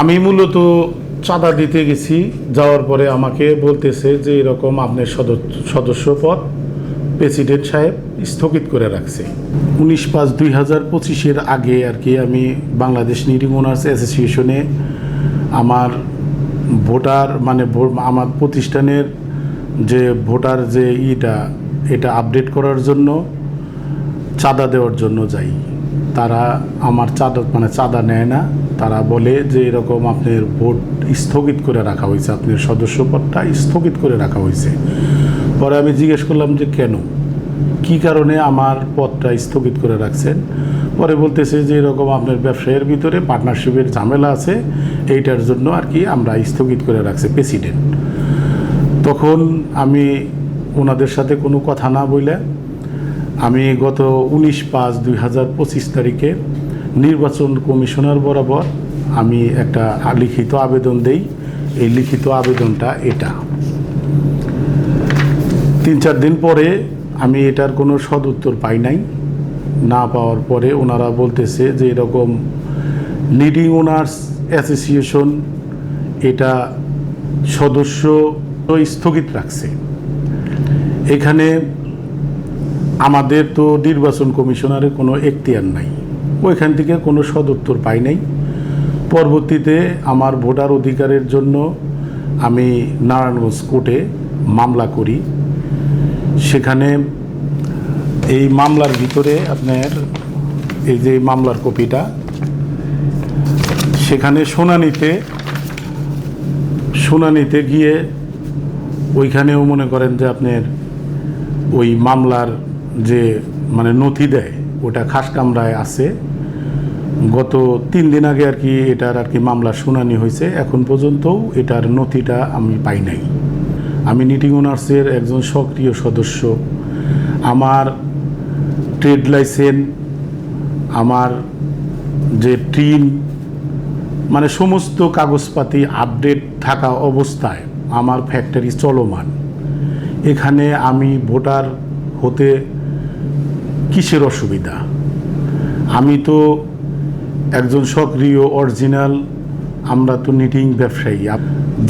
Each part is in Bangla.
আমি মূলত চাঁদা দিতে গেছি, যাওয়ার পরে আমাকে বলতেছে যে এরকম আপনার সদস্য পদ প্রেসিডেন্ট সাহেব স্থগিত করে রাখছে। উনিশ পাঁচ দুই হাজার পঁচিশের আগে আর কি আমি বাংলাদেশ নিডিং ওনার্স অ্যাসোসিয়েশনে আমার ভোটার মানে আমার প্রতিষ্ঠানের যে ভোটার যে ইটা, এটা আপডেট করার জন্য, চাঁদা দেওয়ার জন্য যাই। তারা আমার চাঁদা মানে চাঁদা নেয় না। তারা বলে যে এরকম আপনার ভোট স্থগিত করে রাখা হয়েছে, আপনার সদস্যপদটা স্থগিত করে রাখা হয়েছে। পরে আমি জিজ্ঞেস করলাম যে কেন? কি কারণে আমার পদটা স্থগিত করে রাখছেন? পরে বলতেছে যে এরকম আপনার ব্যবসায়ের ভিতরে পার্টনারশিপের ঝামেলা আছে, এইটার জন্য আর কি আমরা স্থগিত করে রাখছে প্রেসিডেন্ট। তখন আমি ওনাদের সাথে কোনো কথা না বলে আমি গত উনিশ পাঁচ দুই হাজার পঁচিশ তারিখে নির্বাচন কমিশনার বরাবর আমি একটা লিখিত আবেদন দেই। এই লিখিত আবেদনটা এটা। তিন চার দিন পরে আমি এটার কোনো সদুত্তর পাই নাই। না পাওয়ার পরে ওনারা বলতেছে যে এরকম লিডিং ওনার্স অ্যাসোসিয়েশন এটা সদস্য স্থগিত রাখছে। এখানে আমাদের তো নির্বাচন কমিশনারের কোনো এখতিয়ার নাই। ওইখান থেকে কোনো সদুত্তর পাই নাই। পরবর্তীতে আমার ভোটার অধিকারের জন্য আমি নারায়ণগঞ্জ কোর্টে মামলা করি। সেখানে এই মামলার ভিতরে আপনার এই যে মামলার কপিটা, সেখানে শুনানিতে শুনানিতে গিয়ে ওইখানেও মনে করেন যে আপনার ওই মামলার যে মানে নথি দেয়, ওটা খাস কামরায় আছে। গত তিন দিন আগে আর কি এটার আর কি মামলার শুনানি হয়েছে। এখন পর্যন্তও এটার নথিটা আমি পাই নাই। আমি নিটিং ওনার্সের একজন সক্রিয় সদস্য। আমার ট্রেড লাইসেন্স আমার যে টিন মানে সমস্ত কাগজপাতি আপডেট থাকা অবস্থায় আমার ফ্যাক্টরি চলমান। এখানে আমি ভোটার হতে কিসের অসুবিধা? আমি তো একজন সক্রিয় অরিজিনাল আমরা তো নিটিং ব্যবসায়ী।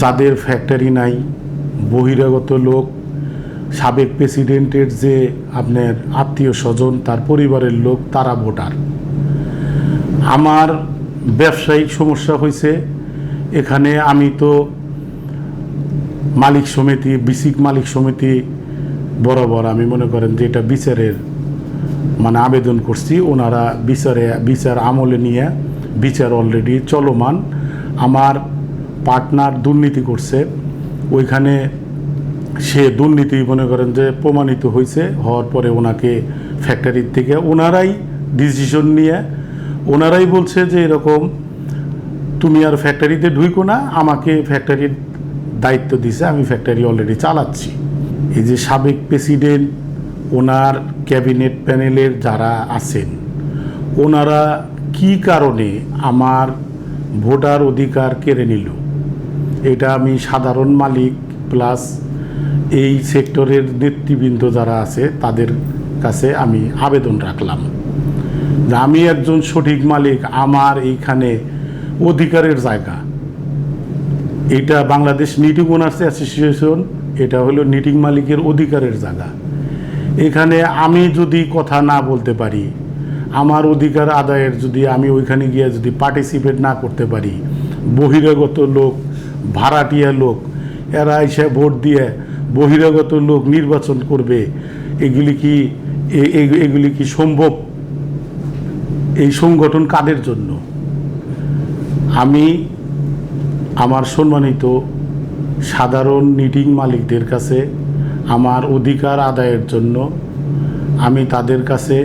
যাদের ফ্যাক্টরি নাই, বহিরাগত লোক, সাবেক প্রেসিডেন্টের যে আপনার আত্মীয় স্বজন, তার পরিবারের লোক, তারা ভোটার। আমার ব্যবসায়িক সমস্যা হয়েছে এখানে আমি তো মালিক সমিতি বিসিক মালিক সমিতি বরাবর আমি মনে করেন যে এটা বিচারের মানে আবেদন করছি। ওনারা বিচারে, বিচার আমলে নিয়ে বিচার অলরেডি চলমান। আমার পার্টনার দুর্নীতি করছে। ওইখানে সে দুর্নীতি মনে করেন যে প্রমাণিত হয়েছে হওয়ার পরে ওনাকে ফ্যাক্টরির থেকে ওনারাই ডিসিশন নিয়ে, ওনারাই বলছে যে এরকম তুমি আর ফ্যাক্টরিতে ঢুইকো না, আমাকে ফ্যাক্টরির দায়িত্ব দিছে, আমি ফ্যাক্টরি অলরেডি চালাচ্ছি। এই যে সাবেক প্রেসিডেন্ট ওনার ক্যাবিনেট প্যানেলের যারা আছেন, ওনারা কি কারণে আমার ভোটার অধিকার কেড়ে নিল? এটা আমি সাধারণ মালিক প্লাস এই সেক্টরের নেতৃবৃন্দ যারা আছে, তাদের কাছে আমি আবেদন রাখলাম। আমি একজন সঠিক মালিক, আমার এইখানে অধিকারের জায়গা। এটা বাংলাদেশ নিটিং ওনার্স অ্যাসোসিয়েশন, এটা হলো নিটিং মালিকের অধিকারের জায়গা। এখানে আমি যদি কথা না বলতে পারি, আমার অধিকার আদায়ের যদি আমি ওইখানে গিয়ে যদি পার্টিসিপেট না করতে পারি, বহিরাগত লোক, ভাড়াটিয়া লোক, এরা এসে ভোট দিয়ে বহিরাগত লোক নির্বাচন করবে, এগুলি কি এগুলি কি সম্ভব? এই সংগঠন কাদের জন্য? আমি আমার সম্মানিত সাধারণ নিটিং মালিকদের কাছে আমার অধিকার আদায়ের জন্য আমি তাদের কাছে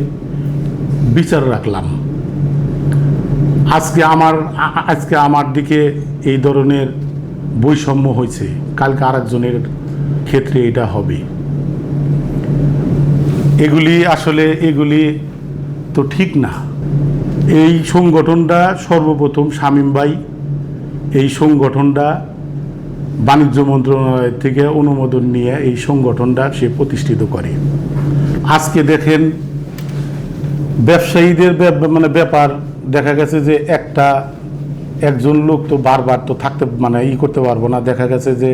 বিচার রাখলাম। আজকে আমার আজকে আমার দিকে এই ধরনের বৈষম্য হয়েছে। কালকে আরেকজনের ক্ষেত্রে এটা হবে। এগুলি আসলে, এগুলি তো ঠিক না। এই সংগঠনটা সর্বপ্রথম শামীম ভাই, এই সংগঠনটা বাণিজ্য মন্ত্রণালয় থেকে অনুমোদন নিয়ে এই সংগঠনটা সে প্রতিষ্ঠিত করে। আজকে দেখেন, ব্যবসায়ীদের মানে ব্যাপার দেখা গেছে যে একটা, একজন লোক তো বারবার তো থাকতে মানে ই করতে পারব না। দেখা গেছে যে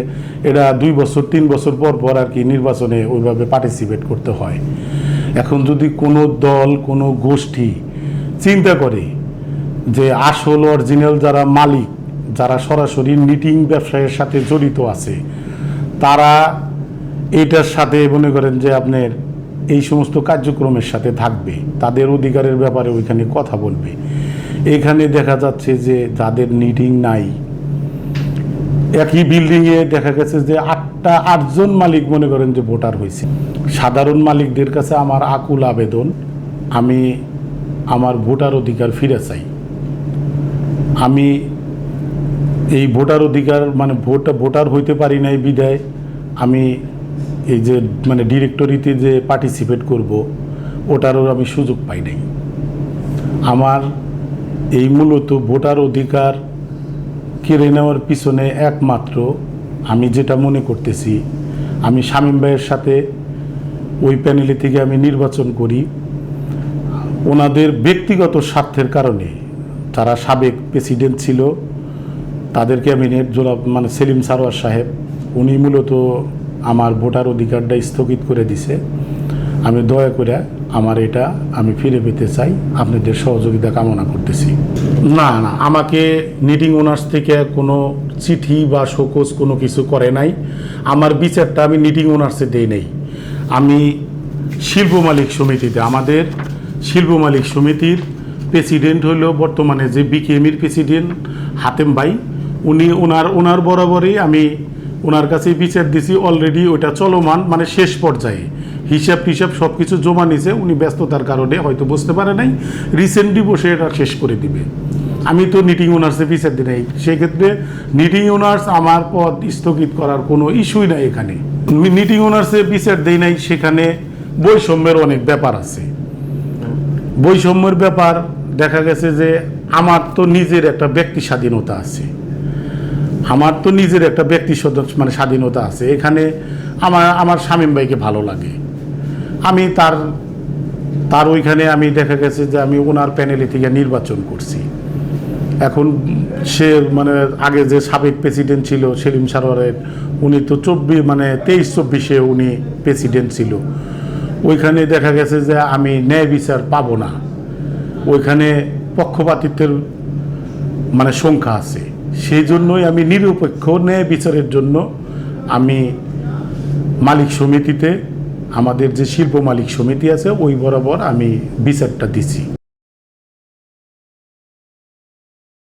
এটা দুই বছর, তিন বছর পর পর আর কি নির্বাচনে ওইভাবে পার্টিসিপেট করতে হয়। এখন যদি কোনো দল, কোনো গোষ্ঠী চিন্তা করে যে আসল অরিজিনাল যারা মালিক যারা সরাসরি নিটিং ব্যবসায়ের সাথে জড়িত আছে, তারা এটার সাথে মনে করেন যে আপনার এই সমস্ত কার্যক্রমের সাথে থাকবে। তাদের অধিকারের ব্যাপারে ওইখানে কথা বলবে। এখানে দেখা যাচ্ছে যে যাদের নিটিং নাই, একই বিল্ডিংয়ে দেখা গেছে যে আটটা, আটজন মালিক মনে করেন যে ভোটার হয়েছে। সাধারণ মালিকদের কাছে আমার আকুল আবেদন, আমি আমার ভোটার অধিকার ফিরে চাই। আমি এই ভোটার অধিকার মানে ভোট, ভোটার হইতে পারি নাই বিদায়। আমি এই যে মানে ডিরেক্টরিতে যে পার্টিসিপেট করব, ওটারও আমি সুযোগ পাই নাই। আমার এই মূলত ভোটার অধিকার কেড়ে নেওয়ার পিছনে একমাত্র আমি যেটা মনে করতেছি, আমি শামীম ভাইয়ের সাথে ওই প্যানেলে থেকে আমি নির্বাচন করি। ওনাদের ব্যক্তিগত স্বার্থের কারণে যারা সাবেক প্রেসিডেন্ট ছিল তাদেরকে আমি নেট জোড়া মানে সেলিম সারোয়ার সাহেব, উনি মূলত আমার ভোটার অধিকারটা স্থগিত করে দিছে। আমি দয়া করে আমার এটা আমি ফিরে পেতে চাই। আপনাদের সহযোগিতা কামনা করতেছি। না না, আমাকে নিটিং ওনার্স থেকে কোনো চিঠি বা শোকজ কোনো কিছু করে নাই। আমার বিচারটা আমি নিটিং ওনার্সে দেই নাই। আমি শিল্প মালিক সমিতিতে, আমাদের শিল্প মালিক সমিতির প্রেসিডেন্ট হলো বর্তমানে যে বিকেএমির প্রেসিডেন্ট হাতেম ভাই। উনি ওনার ওনার বরাবরই আমি ওনার কাছে বিচার দিছি অলরেডি ওটা চলমান মানে শেষ পর্যায়ে। হিসাব টিসাব সব কিছু জমা নিছে, উনি ব্যস্ততার কারণে হয়তো বুঝতে পারে নাই রিসেন্টলি বসে এটা শেষ করে দিবে। আমি তো নিটিং ওনার্সে বিচার দিই নাই, সেক্ষেত্রে নিটিং ওনার্স আমার পদ স্থগিত করার কোনো ইস্যুই নাই এখানে। নিটিং ওনার্সে বিচার দেই নাই, সেখানে বৈষম্যের অনেক ব্যাপার আছে। বৈষম্যের ব্যাপার দেখা গেছে যে আমার তো নিজের একটা ব্যক্তি স্বাধীনতা আছে। আমার তো নিজের একটা ব্যক্তি মানে স্বাধীনতা আছে। এখানে আমার আমার শামীম ভাইকে ভালো লাগে। আমি তার তার ওইখানে আমি দেখা গেছে যে আমি ওনার প্যানেলে থেকে নির্বাচন করছি। এখন সে মানে আগে যে সাবেক প্রেসিডেন্ট ছিল সেলিম সারোয়ারের, উনি তো চব্বিশ মানে তেইশ চব্বিশে উনি প্রেসিডেন্ট ছিল। ওইখানে দেখা গেছে যে আমি ন্যায় বিচার পাবো না। ওইখানে পক্ষপাতিত্বের মানে সংখ্যা আছে। সেই জন্যই আমি নিরপেক্ষ ন্যায় বিচারের জন্য আমি মালিক সমিতিতে, আমাদের যে শিল্প মালিক সমিতি আছে, ওই বরাবর আমি বিচারটা দিছি।